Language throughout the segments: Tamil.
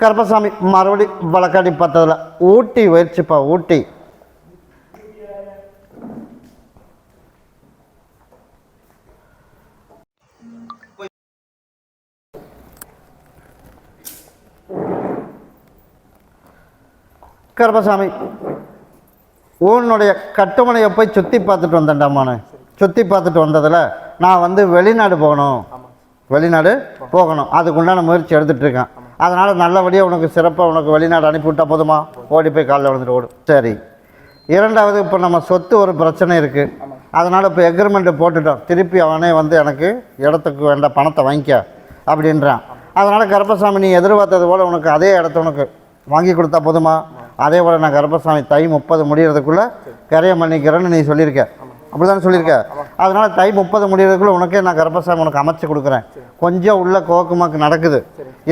கருப்பசாமி மறுபடி வழக்காடி பார்த்ததில் ஊட்டி போயிடுச்சுப்பா ஊட்டி. கருப்பசாமி உன்னுடைய கட்டுமனையை போய் சுற்றி பார்த்துட்டு வந்தேன்டாமானு சுற்றி பார்த்துட்டு வந்ததில் நான் வந்து வெளிநாடு போகணும். வெளிநாடு போகணும். அதுக்குண்டான முயற்சி எடுத்துகிட்டு இருக்கேன். அதனால் நல்லபடியாக உனக்கு சிறப்பாக உனக்கு வெளிநாடு அனுப்பிவிட்டா போதுமா? ஓடி போய் காலைல விழுந்துட்டு ஓடும் சரி. இரண்டாவது இப்போ நம்ம சொத்து ஒரு பிரச்சனை இருக்குது அதனால் இப்போ எக்ரிமெண்ட்டு போட்டுட்டோம். திருப்பி அவனே வந்து எனக்கு இடத்துக்கு வேண்ட பணத்தை வாங்கிக்க அப்படின்றான். அதனால் கருப்பசாமி நீ எதிர்பார்த்தது போல் உனக்கு அதே இடத்த உனக்கு வாங்கி கொடுத்தா போதுமா? அதே போல் நான் கருப்பசாமி தை முப்பது முடிகிறதுக்குள்ளே கரையம் பண்ணிக்கிறேன்னு நீ சொல்லியிருக்க. அப்படி தானே சொல்லியிருக்க? அதனால் தை முப்பது முடிகிறதுக்குள்ளே உனக்கே நான் கருப்பசாமி உனக்கு அமைச்சு கொடுக்குறேன். கொஞ்சம் உள்ள கோக்குமாக்கு நடக்குது.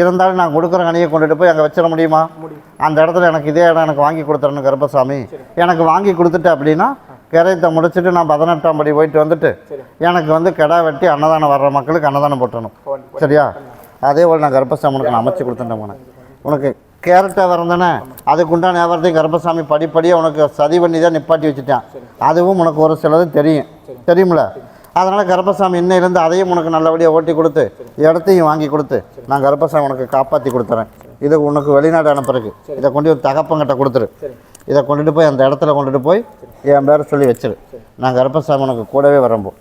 இருந்தாலும் நான் கொடுக்குற கனியை கொண்டுட்டு போய் அங்கே வச்சிட முடியுமா? அந்த இடத்துல எனக்கு இதே இடம் எனக்கு வாங்கி கொடுத்துறணும் கருப்பசாமி. எனக்கு வாங்கி கொடுத்துட்டு அப்படின்னா கரையத்தை முடிச்சுட்டு நான் பதினெட்டாம் படி போயிட்டு வந்துட்டு எனக்கு வந்து கிடா வெட்டி அன்னதானம் வர்ற மக்களுக்கு அன்னதானம் போட்டணும் சரியா? அதே போல் நான் கருப்பசாமி உனக்கு நான் அமைச்சு கொடுத்துட்டேன் உனக்கு உனக்கு கேரட்டை வரந்தானே அதுக்குண்டான வியாபாரத்தையும் கருப்பசாமி படிப்படியாக உனக்கு சதி பண்ணி தான் நிப்பாட்டி வச்சுட்டான். அதுவும் உனக்கு ஒரு சிலது தெரியும். தெரியுமில? அதனால் கருப்பசாமி இன்னிலேருந்து அதையும் உனக்கு நல்லபடியாக ஓட்டி கொடுத்து இடத்தையும் வாங்கி கொடுத்து நான் கருப்பசாமி உனக்கு காப்பாற்றி கொடுத்துறேன். இது உனக்கு வெளிநாடு அனுப்புறதுக்கு. இதை கொண்டு ஒரு தகப்பங்கிட்ட கொடுத்துரு. இதை கொண்டுட்டு போய் அந்த இடத்துல கொண்டுட்டு போய் என் பேரை சொல்லி வச்சிரு. நான் கருப்பசாமி உனக்கு கூடவே வரம்போ.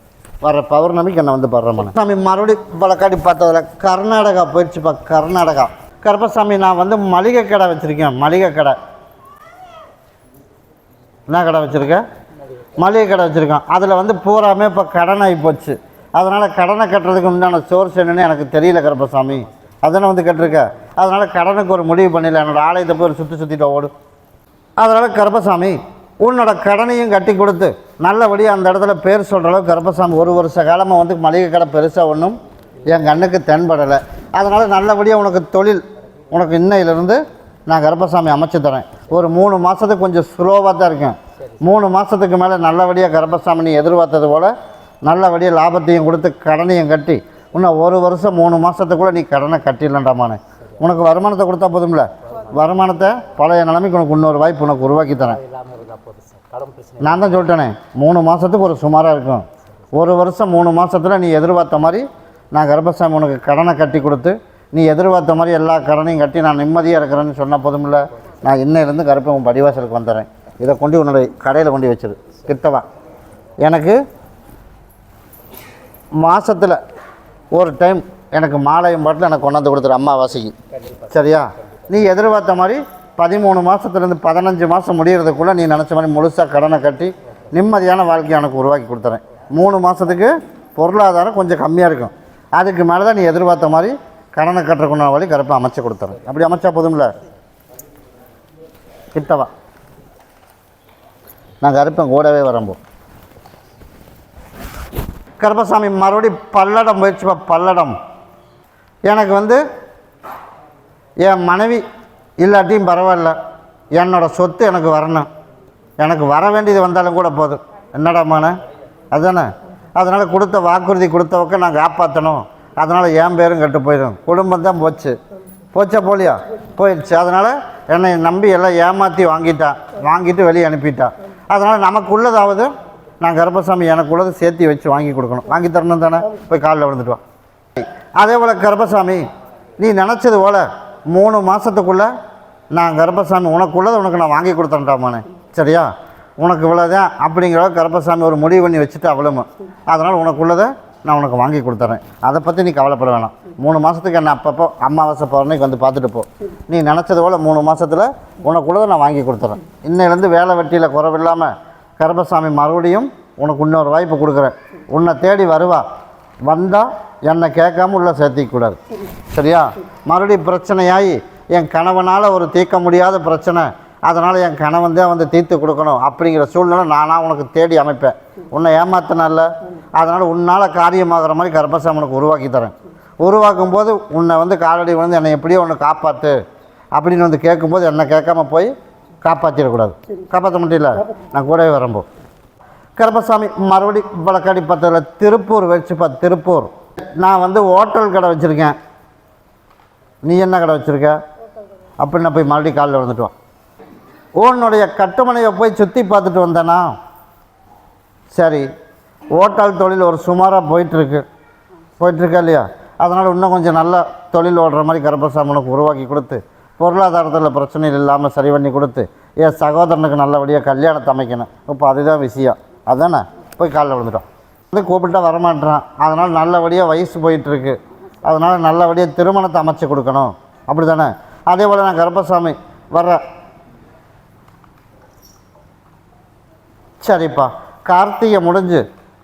வர பௌர்ணமிக்கு என்னை வந்து படுறேன் சாமி மறுபடியும் வழக்காடி பார்த்ததுல கர்நாடகா போயிடுச்சுப்பா கர்நாடகா. கருப்பசாமி நான் வந்து மளிகை கடை வச்சுருக்கேன் மளிகை கடை. என்ன கடை வச்சுருக்கேன் மளிகை கடை வச்சுருக்கோம் அதில் வந்து பூராமே இப்போ கடன் ஆகி போச்சு. அதனால் கடனை கட்டுறதுக்கு உண்டான சோர்ஸ் என்னென்னு எனக்கு தெரியல கருப்பசாமி. அதனை வந்து கட்டிருக்க? அதனால் கடனுக்கு ஒரு முடிவு பண்ணல என்னோட ஆலயத்தை போய் ஒரு சுற்றி சுற்றிட்டு ஓடு. அதனால் கருப்பசாமி உன்னோட கடனையும் கட்டி கொடுத்து நல்லபடியாக அந்த இடத்துல பேர் சொல்கிற அளவுக்கு கருப்பசாமி ஒரு வருஷ காலமாக வந்து மளிகை கடை பெருசாக ஒன்றும் என் கண்ணுக்கு தென்படலை. அதனால் நல்லபடியாக உனக்கு தொழில் உனக்கு இன்னையிலேருந்து நான் கருப்பசாமி அமைச்சு தரேன். ஒரு மூணு மாதத்துக்கு கொஞ்சம் ஸ்லோவாக தான் இருக்கேன். மூணு மாதத்துக்கு மேலே நல்லபடியாக கர்ப்பசாமினி எதிர்பார்த்தது போல் நல்லபடியாக லாபத்தையும் கொடுத்து கடனையும் கட்டி இன்னும் ஒரு வருஷம் மூணு மாதத்துக்குள்ளே நீ கடனை கட்டிடலாண்டாமானே உனக்கு வருமானத்தை கொடுத்தா போதும்ல? வருமானத்தை பழைய நிலைமைக்கு உனக்கு இன்னொரு வாய்ப்பு உனக்கு உருவாக்கி தரேன். நான் தான் சொல்லிட்டேனே மூணு மாதத்துக்கு ஒரு சுமாராக இருக்கும். ஒரு வருஷம் மூணு மாதத்தில் நீ எதிர்பார்த்த மாதிரி நான் கர்ப்பசாமி உனக்கு கடனை கட்டி கொடுத்து நீ எதிர்பார்த்த மாதிரி எல்லா கடனையும் கட்டி நான் நிம்மதியாக இருக்கிறேன்னு சொன்ன போதும் இல்லை நான் இன்னையிலேருந்து கருப்பை உன் படிவாசலுக்கு வந்துடுறேன். இதை கொண்டு உன்னோட கடையில் கொண்டு வச்சிரு. கிட்டவா. எனக்கு மாதத்தில் ஒரு டைம் எனக்கு மாலையும் பாட்டில் எனக்கு கொண்டாந்து கொடுத்துரு அம்மாவாசைக்கு சரியா? நீ எதிர்பார்த்த மாதிரி பதிமூணு மாதத்துலேருந்து பதினஞ்சு மாதம் முடியறதுக்குள்ளே நீ நினச்ச மாதிரி முழுசாக கடனை கட்டி நிம்மதியான வாழ்க்கையை எனக்கு உருவாக்கி கொடுத்துறேன். மூணு மாதத்துக்கு பொருளாதாரம் கொஞ்சம் கம்மியாக இருக்கும். அதுக்கு மேலே தான் நீ எதிர்பார்த்த மாதிரி கடனை கட்டுறக்குள்ள வழி கருப்பை அமைச்சு கொடுத்துறேன். அப்படி அமைச்சா போதும்ல? கிட்டவா. நான் கருப்பேன் கூடவே வரம்போ கருப்பசாமி மறுபடி பல்லடம் போயிடுச்சுப்பா பல்லடம். எனக்கு வந்து என் மனைவி இல்லாட்டியும் பரவாயில்ல. என்னோட சொத்து எனக்கு வரணும். எனக்கு வர வேண்டியது வந்தாலும் கூட போதும். என்னடாமான அதுதானே? அதனால் கொடுத்த வாக்குறுதி கொடுத்தவக்க நான் காப்பாற்றணும் அதனால் என் பேரும் கெட்டு போயிடும். குடும்பம் தான் போச்சு. போச்சா போலியா? போயிடுச்சு. அதனால் என்னை நம்பி எல்லாம் ஏமாற்றி வாங்கிட்டான் வாங்கிட்டு வெளியே அனுப்பிட்டான் அதனால் நமக்குள்ளதாவது நான் கர்ப்பசாமி எனக்குள்ளது சேர்த்து வச்சு வாங்கி கொடுக்கணும். வாங்கி தரணும் தானே? போய் காலில் விழுந்துட்டு வா. அதே போல் கர்ப்பசாமி நீ நினச்சது போல் மூணு மாதத்துக்குள்ளே நான் கர்ப்பசாமி உனக்குள்ளதை உனக்கு நான் வாங்கி கொடுத்தேன்டாமானே சரியா? உனக்கு இவ்வளோதான் அப்படிங்கிற அளவுக்கு கர்ப்பசாமி ஒரு முடிவு பண்ணி வச்சுட்டு அவ்வளோமா அதனால் உனக்குள்ளதை நான் உனக்கு வாங்கி கொடுத்துறேன். அதை பற்றி நீ கவலைப்பட வேணாம். மூணு மாதத்துக்கு என்ன அப்பப்போ அமாவாசை பௌர்ணமிக்கு வந்து பார்த்துட்டு போ. நீ நினச்சது போல் மூணு மாதத்தில் உனக்குள்ளதை நான் வாங்கி கொடுத்துறேன். இன்னையிலேருந்து வேலை வெட்டியில் குறவில்லாமல் கர்ப்பசாமி மறுபடியும் உனக்கு இன்னொரு வாய்ப்பு கொடுக்குறேன். உன்னை தேடி வருவா. வந்தால் என்னை கேட்காம உள்ளே சேர்த்திக்கூடாது சரியா? மறுபடியும் பிரச்சனையாகி என் கணவனால் ஒரு தீர்க்க முடியாத பிரச்சனை. அதனால் என் கணவன் தான் வந்து தீர்த்து கொடுக்கணும் அப்படிங்கிற சூழ்நிலை நானாக உனக்கு தேடி அமைப்பேன். உன்னை ஏமாத்தினால? அதனால் உன்னால் காரியமாகிற மாதிரி கர்ப்பசாமனுக்கு உருவாக்கி தரேன். உருவாக்கும் போது உன்னை வந்து காலடி வந்து என்னை எப்படியோ ஒன்று காப்பாற்று அப்படின்னு வந்து கேட்கும்போது என்னை கேட்காம போய் காப்பாற்றிடக்கூடாது காப்பாற்ற முடியல. நான் கூடவே வரம்போ கருப்பசாமி மறுபடி வழக்காடி பத்தில் திருப்பூர் வச்சு வச்சுப்பா திருப்பூர். நான் வந்து ஹோட்டல் கடை வச்சுருக்கேன். நீ என்ன கடை வச்சுருக்க? அப்படின்னு போய் மறுபடியும் காலில் விழுந்துட்டு உன்னுடைய கட்டுமனையை போய் சுற்றி பார்த்துட்டு வந்தேனா? சரி. ஓட்டல் தொழில் ஒரு சுமாராக போயிட்டுருக்கு. போயிட்டுருக்கா இல்லையா? அதனால் இன்னும் கொஞ்சம் நல்ல தொழில் ஓடுற மாதிரி கருப்பசாமி உனக்கு உருவாக்கி கொடுத்து பொருளாதாரத்தில் பிரச்சனைகள் இல்லாமல் சரி பண்ணி கொடுத்து என் சகோதரனுக்கு நல்லபடியாக கல்யாணத்தை அமைக்கணும். இப்போ அதுதான் விஷயம். அதானே? போய் காலில் விழுந்துட்டோம். வந்து கூப்பிட்டா வரமாட்டேறான் அதனால் நல்லபடியாக வயசு போயிட்டுருக்கு. அதனால் நல்லபடியாக திருமணத்தை அமைச்சு கொடுக்கணும். அப்படி தானே அதே போல் நான் கருப்பசாமி வர்ற சரிப்பா. கார்த்திகை முடிஞ்சு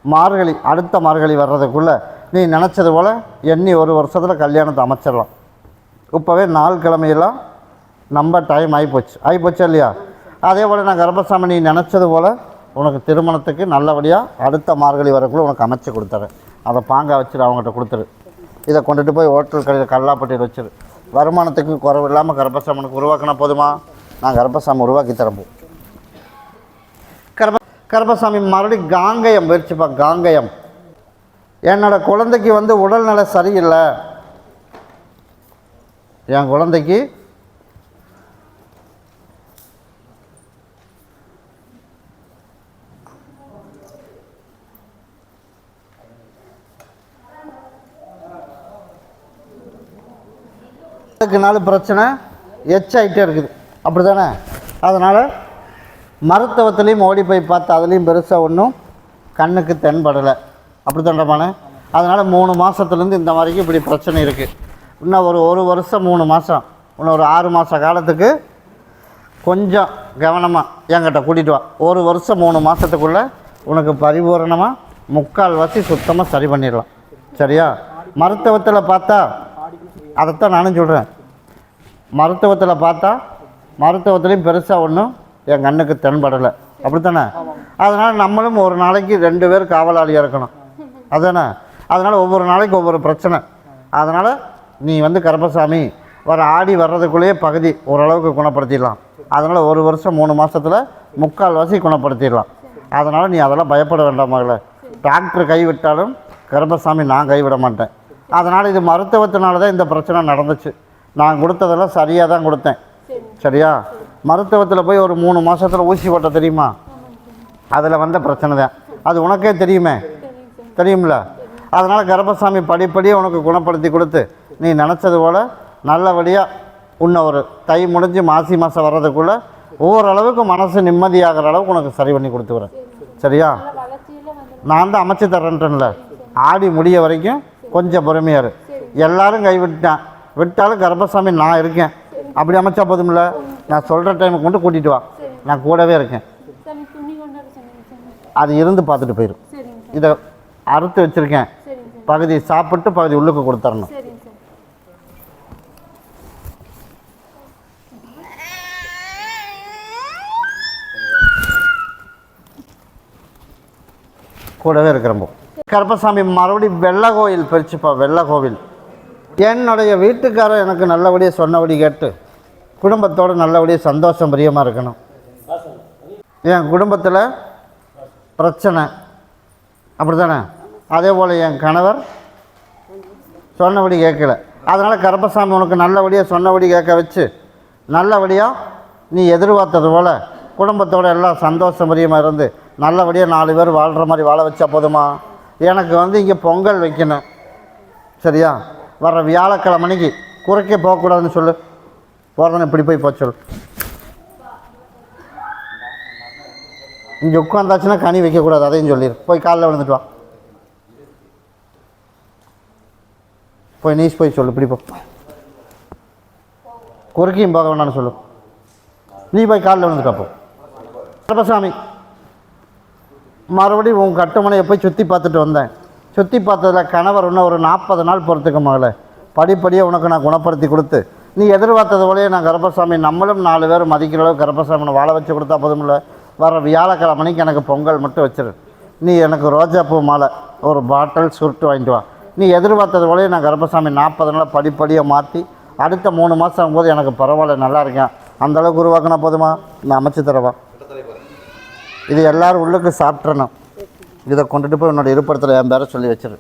மார்கழி அடுத்த மார்கழி வர்றதுக்குள்ளே நீ நினச்சது போல் எண்ணி ஒரு வருஷத்தில் கல்யாணத்தை அமைச்சிடலாம். இப்போவே நாள் கிழமையெல்லாம் நம்ம டைம் ஆகிப்போச்சு ஆகிப்போச்சா இல்லையா? அதே போல் நான் கர்ப்பசாமி நீ நினச்சது போல் உனக்கு திருமணத்துக்கு நல்லபடியாக அடுத்த மார்கழி வரக்குள்ளே உனக்கு அமைச்சு கொடுத்துறேன். அதை பாங்காக வச்சுரு அவங்ககிட்ட கொடுத்துரு. இதை கொண்டுட்டு போய் ஹோட்டல் கடையில் கல்லாப்பட்டியில் வச்சிரு. வருமானத்துக்கு குறைவு இல்லாமல் கர்ப்பசாமனுக்கு உருவாக்கினா போதுமா? நான் கர்ப்பசாமி உருவாக்கி தரப்போ கருப்பசாமி மறுபடியும் காங்கயம் முயற்சிப்பா காங்கயம். என்னோடய குழந்தைக்கு வந்து உடல்நல சரியில்லை. என் குழந்தைக்கு அதுக்கு நாள் பிரச்சனை எச்சாயிட்டே இருக்குது. அப்படி தானே அதனால் மருத்துவத்துலேயும் ஓடி போய் பார்த்து அதுலேயும் பெருசாக ஒன்றும் கண்ணுக்கு தென்படலை. அப்படி தண்டமான அதனால் மூணு மாதத்துலேருந்து இந்த மாதிரிக்கு இப்படி பிரச்சனை இருக்குது இன்னும் ஒரு ஒரு வருஷம் மூணு மாதம் இன்னும் ஒரு ஆறு மாத காலத்துக்கு கொஞ்சம் கவனமாக என்கிட்ட கூட்டிகிட்டு வா. ஒரு வருஷம் மூணு மாதத்துக்குள்ளே உனக்கு பரிபூரணமாக முக்கால்வாசி சுத்தமாக சரி பண்ணிடலாம். சரியா? மருத்துவத்தில் பார்த்தா அதைத்தான் நானும் சொல்கிறேன் மருத்துவத்தில் பார்த்தா மருத்துவத்துலேயும் பெருசாக ஒன்றும் என் கண்ணுக்கு தென்படலை. அப்படித்தானே? அதனால் நம்மளும் ஒரு நாளைக்கு ரெண்டு பேர் காவலாளியாக இருக்கணும். அதுதானே அதனால் ஒவ்வொரு நாளைக்கு ஒவ்வொரு பிரச்சனை. அதனால் நீ வந்து கருப்பசாமி வர ஆடி வர்றதுக்குள்ளேயே பகுதி ஓரளவுக்கு குணப்படுத்திடலாம். அதனால் ஒரு வருஷம் மூணு மாதத்தில் முக்கால் வாசி குணப்படுத்திடலாம். அதனால் நீ அதெல்லாம் பயப்பட வேண்டாம் மகளே. டாக்டர் கைவிட்டாலும் கருப்பசாமி நான் கைவிட மாட்டேன். அதனால் இது மருத்துவத்தினால தான் இந்த பிரச்சனை நடந்துச்சு. நான் கொடுத்ததெல்லாம் சரியாக தான் கொடுத்தேன். சரியா? மருத்துவத்தில் போய் ஒரு மூணு மாதத்தில் ஊசி போட்ட தெரியுமா? அதில் வந்த பிரச்சனை தான். அது உனக்கே தெரியுமே? தெரியும்ல? அதனால் கர்ப்பசாமி படிப்படியே உனக்கு குணப்படுத்தி கொடுத்து நீ நினச்சது போல் நல்லபடியாக உன்னை ஒரு தை முடிஞ்சு மாசி மாதம் வர்றதுக்குள்ளே ஓரளவுக்கு மனசு நிம்மதியாகிற அளவுக்கு உனக்கு சரி பண்ணி கொடுத்துக்கிறேன். சரியா? நான் தான் அமைச்சு தரேன்ட்டேன்ல ஆடி முடிய வரைக்கும் கொஞ்சம் பொறுமையாக எல்லாரும் கைவிட்டான் விட்டாலும் கர்ப்பசாமி நான் இருக்கேன். அப்படி அமைச்சா போதும்ல? நான் சொல்கிற டைமுக்கு மட்டும் கூட்டிகிட்டு வா. நான் கூடவே இருக்கேன். அது இருந்து பார்த்துட்டு போயிடும் இதை அறுத்து வச்சுருக்கேன். பகுதி சாப்பிட்டு பகுதி உள்ளுக்கு கொடுத்துடணும் கூடவே இருக்கிறப்போ கருப்பசாமி மறுபடியும் வெள்ளை கோயில் பிரிச்சுப்பா வெள்ளை கோவில் என்னுடைய வீட்டுக்காரர் எனக்கு நல்லபடியாக சொன்னபடி கேட்டு குடும்பத்தோடு நல்லபடியாக சந்தோஷம் பிரியமாக இருக்கணும். என் குடும்பத்தில் பிரச்சனை. அப்படி தானே அதே போல் என் கணவர் சொன்னபடி கேட்கல. அதனால் கருப்பசாமி உனக்கு நல்லபடியாக சொன்னபடி கேட்க வச்சு நல்லபடியாக நீ எதிர்பார்த்தது போல் குடும்பத்தோட எல்லாம் சந்தோஷம் பிரியமாக இருந்து நல்லபடியாக நாலு பேர் வாழ்கிற மாதிரி வாழ வச்சா போதுமா? எனக்கு வந்து இங்கே பொங்கல் வைக்கணும். சரியா? வர்ற வியாழக்கிழமணிக்கு குறைக்க போகக்கூடாதுன்னு சொல்லு. போகிறதுன்னு இப்படி போய் போச்சல் சொல்லு. இங்கே உட்காந்தாச்சுன்னா கனி வைக்கக்கூடாது அதையும் சொல்லிடு போய் காலைல விழுந்துட்டு வா. போய் நீஸ் போய் சொல்லு இப்படி போ. குறுக்கியும் போக வேணாம்னு சொல்லு. நீ போய் காலில் விழுந்துட்டு போ. கருப்பசாமி மறுபடியும் உன் கட்டுமனையை போய் சுற்றி பார்த்துட்டு வந்தேன். சுற்றி பார்த்ததில் கணவர் இன்னும் ஒரு நாற்பது நாள் பொறுத்துக்க மகளே. படிப்படியாக உனக்கு நான் குணப்படுத்தி கொடுத்து நீ எதிர்பார்த்தது போலயே நான் கருப்பசாமி நம்மளும் நாலு பேர் மதிக்கிற அளவுக்கு கருப்பசாமியை வாழ வச்சு கொடுத்தா போதுமில்ல வர வியாழக்கிழமணிக்கு எனக்கு பொங்கல் மட்டும் வச்சிரு. நீ எனக்கு ரோஜாப்பூ மாலை ஒரு பாட்டில் சுருட்டு வாங்கிட்டு வா. நீ எதிர்பார்த்தது போலயே நான் கருப்பசாமி நாற்பது நாள் படிப்படியாக மாற்றி அடுத்த மூணு மாதம் போது எனக்கு பரவாயில்ல நல்லா இருக்கேன். அந்த அளவுக்கு உருவாக்கினா போதுமா? நான் அமைச்சு தரவா? இது எல்லாரும் உள்ளுக்கு சாப்பிட்றணும் இதை கொண்டுட்டு போய் என்னோடய இருப்பிடத்தில் என் பேரை சொல்லி வச்சிரு.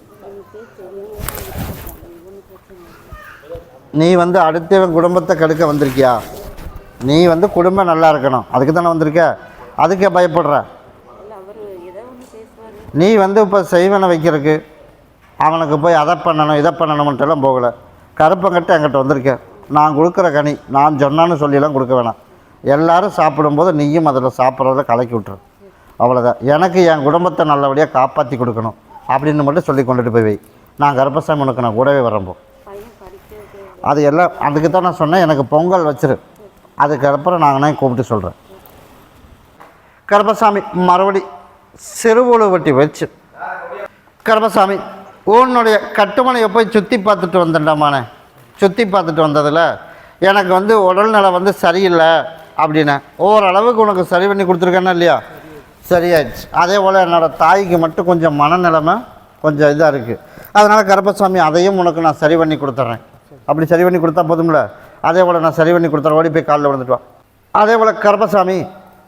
நீ வந்து அடுத்தவன் குடும்பத்தை கெடுக்க வந்திருக்கியா? நீ வந்து குடும்பம் நல்லா இருக்கணும். அதுக்கு தானே வந்திருக்க? அதுக்கே பயப்படுற. நீ வந்து இப்போ செய்வனை வைக்கிறதுக்கு அவனுக்கு போய் அதை பண்ணணும் இதை பண்ணணும்ன்ட்டுலாம் போகலை. கருப்பங்கிட்ட என்கிட்ட வந்திருக்கேன் நான் கொடுக்குற கனி நான் சொன்னான்னு சொல்லியெல்லாம் கொடுக்க வேணாம். எல்லோரும் சாப்பிடும்போது நீயும் அதில் சாப்பிட்றதில் கலக்கி விட்டுரு. அவ்வளோதான் எனக்கு என் குடும்பத்தை நல்லபடியாக காப்பாற்றி கொடுக்கணும் அப்படின்னு மட்டும் சொல்லி கொண்டுட்டு போய் வை. நான் கருப்பசாமி உனக்கு நான் கூடவே வரம்போ அது எல்லாம் அதுக்கு தான் நான் சொன்னேன் எனக்கு பொங்கல் வச்சிரு. அதுக்கப்புறம் நாங்கள் கூப்பிட்டு சொல்கிறேன் கருப்பசாமி மறுபடி சிறுவுழு வட்டி வச்சு. கருப்பசாமி உன்னுடைய கட்டுமனையை போய் சுற்றி பார்த்துட்டு வந்தேன்டாமானே? சுற்றி பார்த்துட்டு வந்ததில் எனக்கு வந்து உடல்நிலை வந்து சரியில்லை அப்படின்னு. ஓரளவுக்கு உனக்கு சரி பண்ணி கொடுத்துருக்கேன்னா இல்லையா? சரியாயிடுச்சு. அதே போல் என்னோடய தாய்க்கு மட்டும் கொஞ்சம் மனநிலைமை கொஞ்சம் இதாக இருக்குது அதனால் கருப்பசாமி அதையும் உனக்கு நான் சரி பண்ணி கொடுத்துட்றேன் அப்படி சரி பண்ணி கொடுத்தா போதும்ல? அதே போல் நான் சரி பண்ணி கொடுத்தா ஓடி போய் காலில் விழுந்துட்டுவான் அதே போல் கருப்பசாமி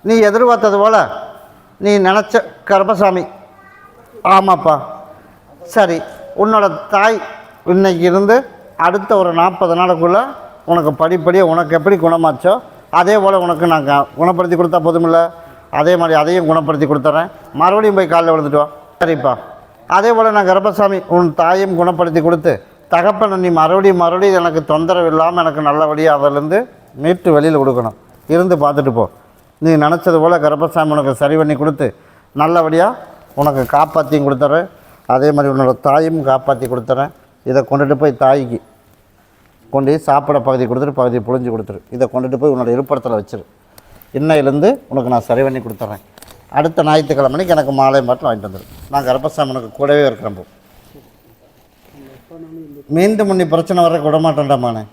நீ எதிர்பார்த்தது போல் நீ நினச்ச கருப்பசாமி ஆமாப்பா. சரி உன்னோட தாய் இன்னைக்கு இருந்து அடுத்த ஒரு நாற்பது நாளுக்குள்ளே உனக்கு படிப்படியாக உனக்கு எப்படி குணமாச்சோ அதே போல் உனக்கு நான் க- குணப்படுத்தி கொடுத்தா போதுமில்ல அதே மாதிரி அதையும் குணப்படுத்தி கொடுத்துட்றேன் மறுபடியும் போய் காலில் விழுந்துட்டு வா சரிப்பா. அதே போல் நான் கர்ப்பசாமி உன் தாயும் குணப்படுத்தி கொடுத்து தகப்பனை நீ மறுபடியும் மறுபடியும் எனக்கு தொந்தரவு இல்லாமல் எனக்கு நல்லபடியாக அதிலேருந்து மீட்டு வெளியில் கொடுக்கணும். இருந்து பார்த்துட்டு போ. நீ நினச்சது போல் கர்ப்பசாமி உனக்கு சரி பண்ணி கொடுத்து நல்லபடியாக உனக்கு காப்பாற்றியும் கொடுத்துட்றேன் அதே மாதிரி உன்னோட தாயும் காப்பாற்றி கொடுத்துறேன். இதை கொண்டுட்டு போய் தாய்க்கு கொண்டு போய் சாப்பிட பகுதி கொடுத்துட்டு பகுதி புழிஞ்சு கொடுத்துரு. இதை கொண்டுட்டு போய் உன்னோட இருப்பிடத்தில் வச்சிரு. இன்னையிலேருந்து உனக்கு நான் சரி பண்ணி கொடுத்துட்றேன் அடுத்த ஞாயிற்றுக்கிழமைக்கு எனக்கு மாலை மட்டும் வாங்கிட்டு வந்துடும் நான் கர்ப்பசாமி உனக்கு கூடவே இருக்கிறேன் போ. மீண்டும் முன்னி பிரச்சனை வர விடமாட்டேன்டாமாண்ணே.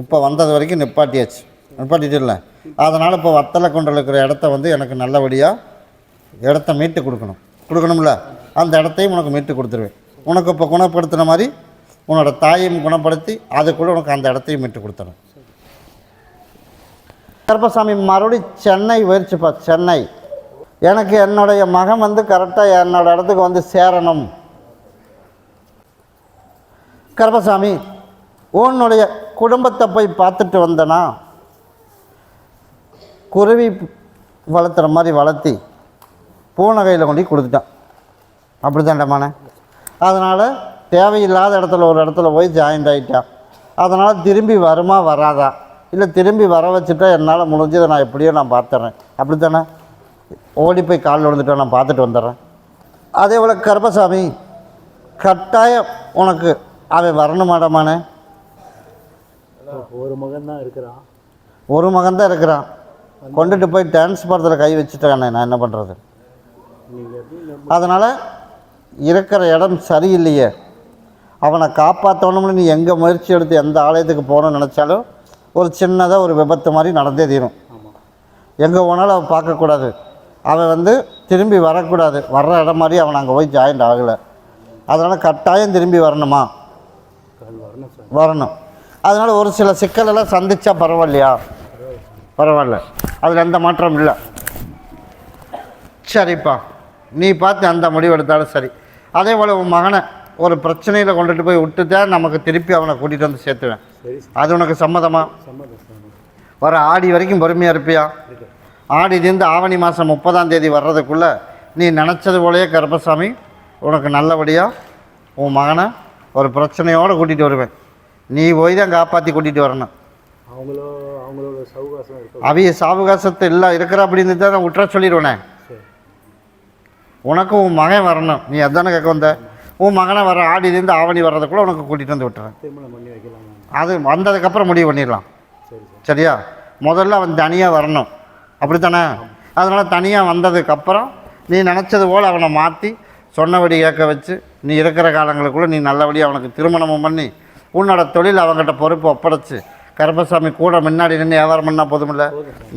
இப்போ வந்தது வரைக்கும் நிப்பாட்டியாச்சு. நிப்பாட்டிட்டு இல்லை. அதனால் இப்போ வத்தலை கொண்டு இருக்கிற இடத்த வந்து எனக்கு நல்லபடியாக இடத்த மீட்டு கொடுக்கணும். கொடுக்கணும்ல. அந்த இடத்தையும் உனக்கு மீட்டு கொடுத்துருவேன். உனக்கு இப்போ குணப்படுத்தின மாதிரி உன்னோட தாயையும் குணப்படுத்தி அதுக்குள்ளே உனக்கு அந்த இடத்தையும் மீட்டு கொடுத்துறேன். கருப்பசாமி மறுபடி சென்னை போயிடுச்சுப்பா சென்னை. எனக்கு என்னுடைய மகன் வந்து கரெக்டாக என்னோடய இடத்துக்கு வந்து சேரணும். கருப்பசாமி உன்னுடைய குடும்பத்தை போய் பார்த்துட்டு வந்தனா? குருவி வளர்த்துற மாதிரி வளர்த்தி பூனை கையில் கொண்டு கொடுத்துட்டான். அப்படி தாண்டமானே அதனால் தேவையில்லாத இடத்துல ஒரு இடத்துல போய் ஜாயிண்ட் ஆகிட்டான் அதனால் திரும்பி வருமா வராதா? இல்லை திரும்பி வர வச்சுட்டா என்னால் முடிஞ்சதை நான் எப்படியோ நான் பார்த்துட்றேன் அப்படி தானே ஓடி போய் காலில் விழுந்துட்டா நான் பார்த்துட்டு வந்துடுறேன். அதே போல் கருப்பசாமி கட்டாயம் உனக்கு அவன் வரணுமாடமானே? ஒரு மகன் தான் இருக்கிறான். ஒரு மகன் தான் இருக்கிறான். கொண்டுட்டு போய் டான்ஸ் படத்தில் கை வச்சுட்டானே நான் என்ன பண்ணுறது அதனால் இருக்கிற இடம் சரியில்லையே. அவனை காப்பாற்றணும்னு நீ எங்கே முயற்சி எடுத்து எந்த ஆலயத்துக்கு போகணும்னு நினச்சாலும் ஒரு சின்னதாக ஒரு விபத்து மாதிரி நடந்தே தீரும். எங்கே போனாலும் அவன் பார்க்கக்கூடாது. அவன் வந்து திரும்பி வரக்கூடாது. வர்ற இடம் மாதிரி அவன் அங்கே போய் ஜாயிண்ட் ஆகலை. அதனால் கட்டாயம் திரும்பி வரணுமா? வரணும். அதனால் ஒரு சில சிக்கலெல்லாம் சந்திச்சா பரவாயில்லையா? பரவாயில்ல. அதில் எந்த மாற்றம் இல்லை. சரிப்பா. நீ பார்த்து அந்த முடிவு எடுத்தாலும் சரி. அதே போல் உன் மகனை ஒரு பிரச்சனையில் கொண்டுட்டு போய் விட்டுதான் நமக்கு திருப்பி அவனை கூட்டிகிட்டு வந்து சேர்த்துவேன். சரி அது உனக்கு சம்மதமா? சம்மதம் சார் வர ஆடி வரைக்கும் பொறுமையாக இருப்பியா? இருக்கு ஆடி தீர்ந்து ஆவணி மாதம் முப்பதாம் தேதி வர்றதுக்குள்ளே நீ நினச்சது போலயே கருப்பசாமி உனக்கு நல்லபடியாக உன் மகனை ஒரு பிரச்சனையோடு கூட்டிகிட்டு வருவேன். நீ போய் தான் காப்பாற்றி கூட்டிகிட்டு வரணும். அவங்களோ அவங்களோட சவுகாசம் அவிய சாவகாசத்தை இல்லை இருக்கிற அப்படின்னு தான் நான் விட்டுற சொல்லிடுவேனே. சரி. உனக்கு உன் மகன் வரணும். நீ அதானே கேட்க வந்த? உன் மகனை வர ஆடிலேருந்து ஆவணி வர்றதுக்குள்ளே உனக்கு கூட்டிகிட்டு வந்து விட்டுறேன். அது வந்ததுக்கப்புறம் முடிவு பண்ணிடலாம். சரி சார். சரியா? முதல்ல அவன் தனியாக வரணும். அப்படித்தானே? அதனால் தனியாக வந்ததுக்கப்புறம் நீ நினச்சது போல் அவனை மாற்றி சொன்னபடி கேட்க வச்சு நீ இருக்கிற காலங்களுக்குள்ளே நீ நல்லபடியாக அவனுக்கு திருமணமும் பண்ணி உன்னோட தொழில் அவங்ககிட்ட பொறுப்பு ஒப்படைச்சு. கருப்பசாமி கூட முன்னாடி நின்று வியாபாரம் பண்ணால் போதுமில்ல.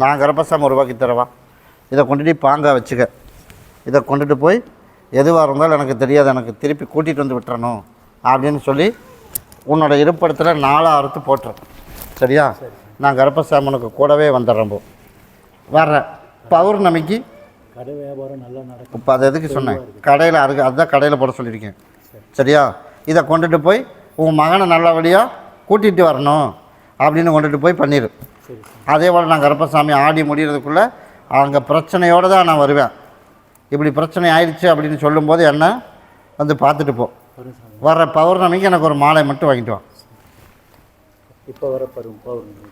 நான் கருப்பசாமி உருவாக்கி தரவா. இதை கொண்டுட்டு பாங்கா வச்சுக்க. இதை கொண்டுட்டு போய் எதுவாக இருந்தாலும் எனக்கு தெரியாது. எனக்கு திருப்பி கூட்டிகிட்டு வந்து விட்டுறணும் அப்படின்னு சொல்லி உன்னோட இருப்பிடத்தில் நாலா அறுத்து போட்டுரு சரியா? நான் கருப்பசாமி உனக்கு கூடவே வந்துடுறேன் போ. வர்றேன் பௌர்ணமிக்கு கடை வியாபாரம் நல்லா நடக்கும். இப்போ அது எதுக்கு சொன்னேன்? கடையில் அருக்கு அதுதான் கடையில் போட சொல்லியிருக்கேன். சரியா? இதை கொண்டுட்டு போய் உன் மகனை நல்லபடியாக கூட்டிகிட்டு வரணும் அப்படின்னு கொண்டுட்டு போய் பண்ணிடு அதே போல் நான் கருப்பசாமி ஆடி முடிகிறதுக்குள்ளே அங்கே பிரச்சனையோடு தான் நான் வருவேன். இப்படி பிரச்சனை ஆயிடுச்சு அப்படின்னு சொல்லும்போது என்ன? வந்து பார்த்துட்டு போ. வர்ற பௌர்ணமிக்கு எனக்கு ஒரு மாலை மட்டும் வாங்கிட்டு வா. இப்போ வர பௌர்ணமி.